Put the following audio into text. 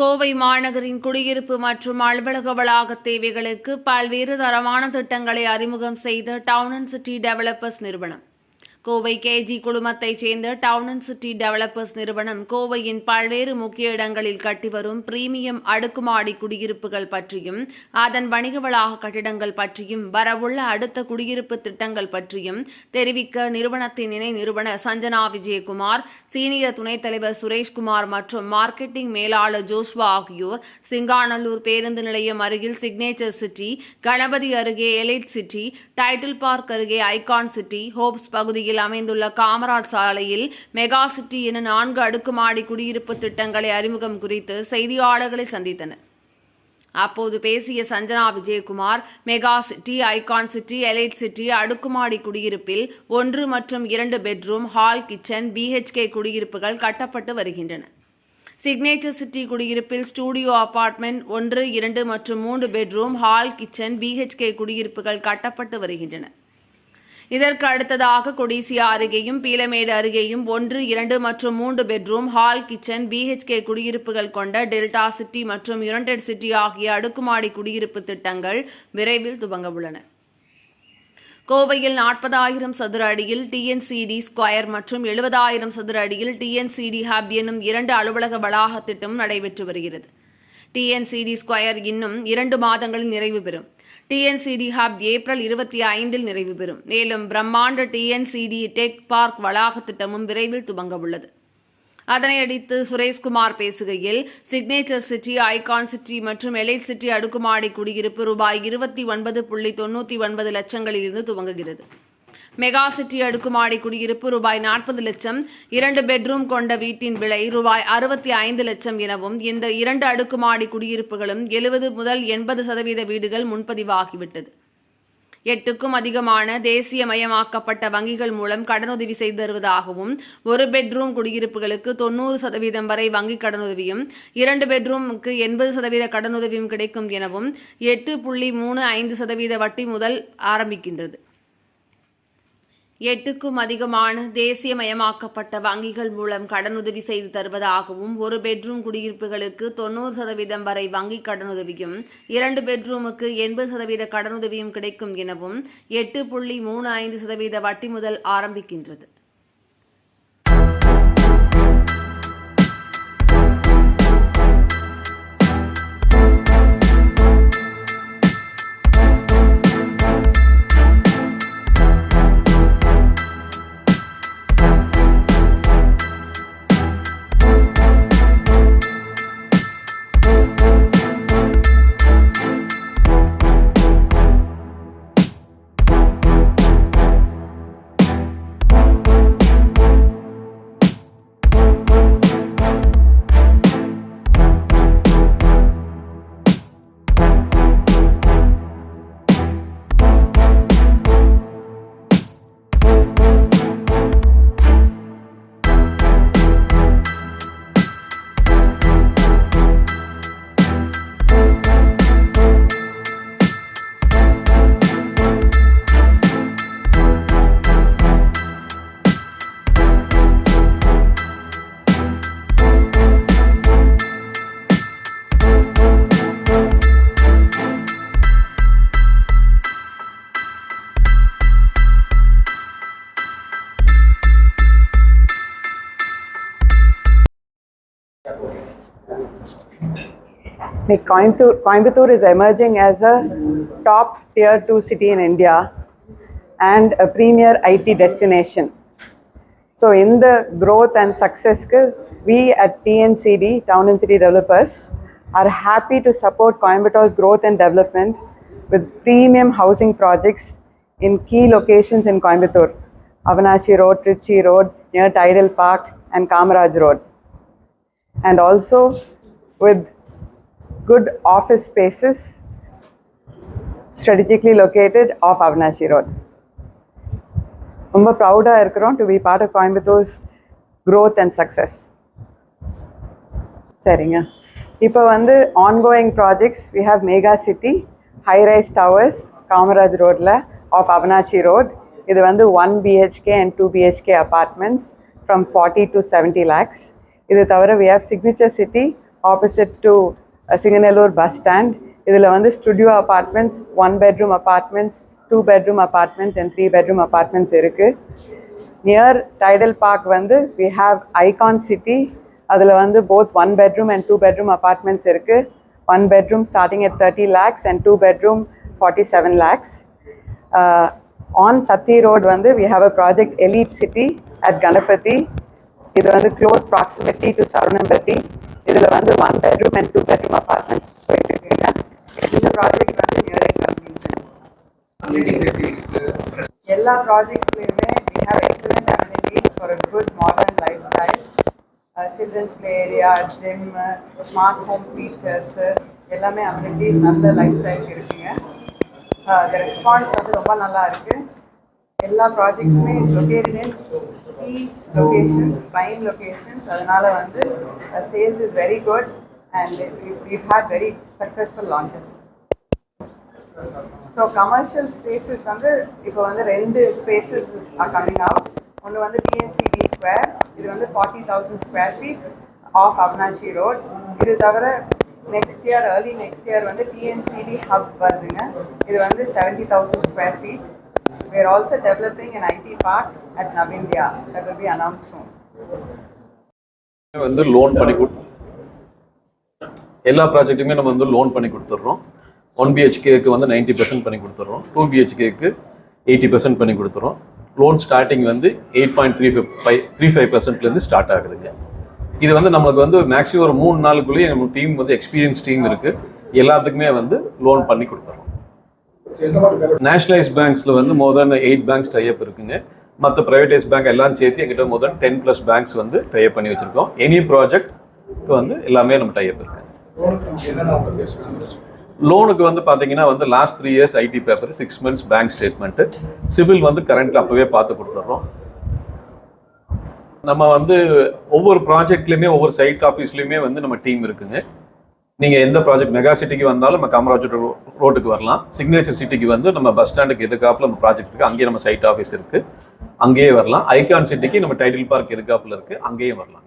கோவை மாநகரின் குடியிருப்பு மற்றும் அலுவலக வளாக தேவைகளுக்கு பல்வேறு தரமான திட்டங்களை அறிமுகம் செய்த டவுன் அண்ட் சிட்டி டெவலப்பர்ஸ் நிறுவனம். கோவை கேஜி குழுமத்தைச் சேர்ந்த டவுன் அண்ட் சிட்டி டெவலப்பர்ஸ் நிறுவனம் கோவையின் பல்வேறு முக்கிய இடங்களில் கட்டி வரும் பிரீமியம் அடுக்குமாடி குடியிருப்புகள் பற்றியும் அதன் வணிக வளாக கட்டிடங்கள் பற்றியும் வரவுள்ள அடுத்த குடியிருப்பு திட்டங்கள் பற்றியும் தெரிவிக்க நிறுவனத்தின் இணை நிறுவனர் சஞ்சனா விஜயகுமார் சீனியர் துணைத் தலைவர் சுரேஷ்குமார் மற்றும் மார்க்கெட்டிங் மேலாளர் ஜோஸ்வா ஆகியோர் சிங்காநல்லூர் பேருந்து நிலையம் அருகில் சிக்னேச்சர் சிட்டி கணபதி அருகே எலைட் சிட்டி டைட்டில் பார்க் அருகே ஐகான் சிட்டி ஹோப்ஸ் பகுதியில் அமைந்துள்ள காமராஜ் சாலையில் மெகா சிட்டி என நான்கு அடுக்குமாடி குடியிருப்பு திட்டங்களை அறிமுகம் குறித்து செய்தியாளர்களை சந்தித்தனர். அப்போது பேசிய Sanjana Vijayakumar Mega City Icon City Elite City அடுக்குமாடி குடியிருப்பில் ஒன்று மற்றும் இரண்டு பெட்ரூம் ஹால் கிச்சன் பிஹெச்கே குடியிருப்புகள் கட்டப்பட்டு வருகின்றன. சிக்னேச்சர் சிட்டி குடியிருப்பில் ஸ்டூடியோ அபார்ட்மெண்ட் ஒன்று இரண்டு மற்றும் மூன்று பெட்ரூம் ஹால் கிச்சன் பிஹெச்கே குடியிருப்புகள் கட்டப்பட்டு வருகின்றன. இதற்கு அடுத்ததாக கொடிசியா அருகேயும் பீலமேடு அருகேயும் ஒன்று இரண்டு மற்றும் மூன்று பெட்ரூம் ஹால் கிச்சன் பிஹெச்கே குடியிருப்புகள் கொண்ட டெல்டா சிட்டி மற்றும் யுனைடெட் சிட்டி ஆகிய அடுக்குமாடி குடியிருப்பு திட்டங்கள் விரைவில் துவங்க உள்ளன. கோவையில் நாற்பதாயிரம் சதுர அடியில் டிஎன்சிடி ஸ்கொயர் மற்றும் எழுபதாயிரம் சதுர அடியில் டிஎன்சிடி ஹப் எனும் இரண்டு அலுவலக வளாக திட்டம் நடைபெற்று வருகிறது. டிஎன்சிடி ஸ்கொயர் இன்னும் இரண்டு மாதங்களில் நிறைவு பெறும். டிஎன்சிடி ஹப் ஏப்ரல் இருபத்தி ஐந்தில் நிறைவு பெறும். மேலும் பிரம்மாண்ட டிஎன்சிடி டெக் பார்க் வளாக திட்டமும் விரைவில் துவங்க உள்ளது. அதனையடுத்து சுரேஷ்குமார் பேசுகையில் சிக்னேச்சர் சிட்டி ஐகான் சிட்டி மற்றும் எலைட் சிட்டி அடுக்குமாடி குடியிருப்பு ரூபாய் இருபத்தி ஒன்பது புள்ளி தொண்ணூற்றி ஒன்பது லட்சங்களில் இருந்து துவங்குகிறது. மெகா சிட்டி அடுக்குமாடி குடியிருப்பு ரூபாய் நாற்பது லட்சம் இரண்டு பெட்ரூம் கொண்ட வீட்டின் விலை ரூபாய் அறுபத்தி ஐந்து லட்சம் எனவும் இந்த இரண்டு அடுக்குமாடி குடியிருப்புகளும் எழுபது முதல் எண்பது சதவீத வீடுகள் முன்பதிவாகிவிட்டது. எட்டுக்கும் அதிகமான தேசியமயமாக்கப்பட்ட வங்கிகள் மூலம் கடனுதவி செய்து தருவதாகவும் ஒரு பெட்ரூம் குடியிருப்புகளுக்கு தொண்ணூறு சதவீதம் வரை வங்கி கடனுதவியும் இரண்டு பெட்ரூமுக்கு எண்பது சதவீத கடனுதவியும் கிடைக்கும் எனவும் எட்டு புள்ளி மூணு ஐந்து சதவீத வட்டி முதல் ஆரம்பிக்கின்றது. எட்டுக்கும் அதிகமான தேசியமயமாக்கப்பட்ட வங்கிகள் மூலம் கடனுதவி செய்து தருவதாகவும் ஒரு பெட்ரூம் குடியிருப்புகளுக்கு தொண்ணூறு சதவீதம் வரை வங்கி கடனுதவியும் இரண்டு பெட்ரூமுக்கு எண்பது சதவீத கடனுதவியும் கிடைக்கும் எனவும் எட்டு புள்ளி மூணு ஐந்து சதவீத வட்டி முதல் ஆரம்பிக்கின்றது. Coimbatore, Coimbatore is emerging as a top tier 2 city in India and a premier IT destination. So, in the growth and success, we at TNCD, Town and City Developers, are happy to support Coimbatore's growth and development with premium housing projects in key locations in Coimbatore Avanashi Road, Trichy Road, near Tidal Park, and Kamaraj Road. And also with good office spaces strategically located off Avanashi Road. ரொம்ப ப்ரௌடாக இருக்கிறோம் to be part of கோயம்புத்தூர்ஸ் growth and success சரிங்க. இப்போ வந்து ongoing projects we have mega city highrise towers Kamaraj ரோட்டில் off Avinashi road இது வந்து one BHK and two BHK apartments from forty to seventy lakhs இது தவிர we have signature city opposite to Singanallur bus stand இதில் வந்து studio apartments one bedroom apartments two bedroom apartments and three bedroom apartments இருக்குது near tidal park வந்து we have icon city அதில் வந்து both one bedroom and two bedroom apartments இருக்குது one bedroom starting at thirty lakhs and two bedroom forty seven lakhs on Sathy road வந்து we have a project elite city at Ganapathy இது வந்து close proximity to Saravanampatti இதில் வந்து one bedroom and two bedroom apartments போயிட்டு இருக்கீங்க இந்த project வந்து nearing எல்லா ப்ராஜெக்ட்ஸ்லையுமே we have excellent amenities for a good modern life style children's play area gym smart home features எல்லாமே அமினிட்டிஸ் நல்ல லைஃப் ஸ்டைலுக்கு இருக்குங்க uh, ரெஸ்பான்ஸ் வந்து ரொம்ப நல்லா இருக்குது எல்லா ப்ராஜெக்ட்ஸுமே located in locations locations prime locations அதனால வந்து sales is very good and you had very successful launches so commercial spaces வந்து இப்போ வந்து ரெண்டு ஸ்பேசஸ் ஆர் கம்மிங் அவுட் ஒன்று வந்து டிஎன்சிடி ஸ்கொயர் இது வந்து forty thousand square feet off Avinashi road இது தவிர next year early next year வந்து டிஎன்சிடி ஹப் வருதுங்க. இது வந்து seventy thousand square feet we are also developing an IT park at Navindia that will be announced soon. வந்து loan பண்ணி கொடு. எல்லா ப்ராஜெக்ட்டுமே நம்ம வந்து லோன் பண்ணி கொடுத்துட்றோம். ஒன் பிஹெச்கேக்கு வந்து நைன்ட்டி பர்சன்ட் பண்ணி கொடுத்துட்றோம். டூ பிஹெச்கேக்கு எயிட்டி பர்சன்ட் பண்ணி கொடுத்துறோம் லோன் ஸ்டார்டிங் வந்து eight point three five three five பர்சன்ட்லேருந்து start ஆகுதுங்க. இது வந்து நம்மளுக்கு வந்து மேக்ஸிமம் ஒரு மூணு நாளுக்குள்ளேயே நம்ம டீம் வந்து எக்ஸ்பீரியன்ஸ் டீம் இருக்குது எல்லாத்துக்குமே வந்து லோன் பண்ணி கொடுத்துறோம் நேஷனலைஸ் பேங்க்ஸில் வந்து more than eight banks tie up இருக்குங்க. மற்ற ப்ரைவேடைஸ் பேங்க் எல்லாம் சேர்த்து எங்கிட்ட more than ten plus banks வந்து டைப் பண்ணி வச்சுருக்கோம். எனி ப்ராஜெக்ட்க்கு வந்து எல்லாமே நம்ம டைப் இருக்குங்க லோனுக்கு வந்து பார்த்தீங்கன்னா வந்து last three years IT paper six months bank statement CIBIL வந்து கரண்ட்டில் அப்போவே பார்த்து கொடுத்துட்றோம். நம்ம வந்து ஒவ்வொரு ப்ராஜெக்ட்லையுமே ஒவ்வொரு சைட் ஆஃபீஸ்லையுமே வந்து நம்ம டீம் இருக்குங்க. நீங்கள் எந்த ப்ராஜெக்ட் மெகா சிட்டிக்கு வந்தாலும் நம்ம காமராஜர் ரோ- ரோட்டுக்கு வரலாம். சிக்னேச்சர் சிட்டிக்கு வந்து நம்ம பஸ் ஸ்டாண்டுக்கு எதுக்காப்பில் நம்ம ப்ராஜெக்ட் இருக்குது அங்கேயே நம்ம சைட் ஆஃபீஸ் இருக்குது அங்கேயே வரலாம். ஐகான் சிட்டிக்கு நம்ம டைட்டில் பார்க் எதுக்காப்பில் இருக்குது அங்கேயும் வரலாம்.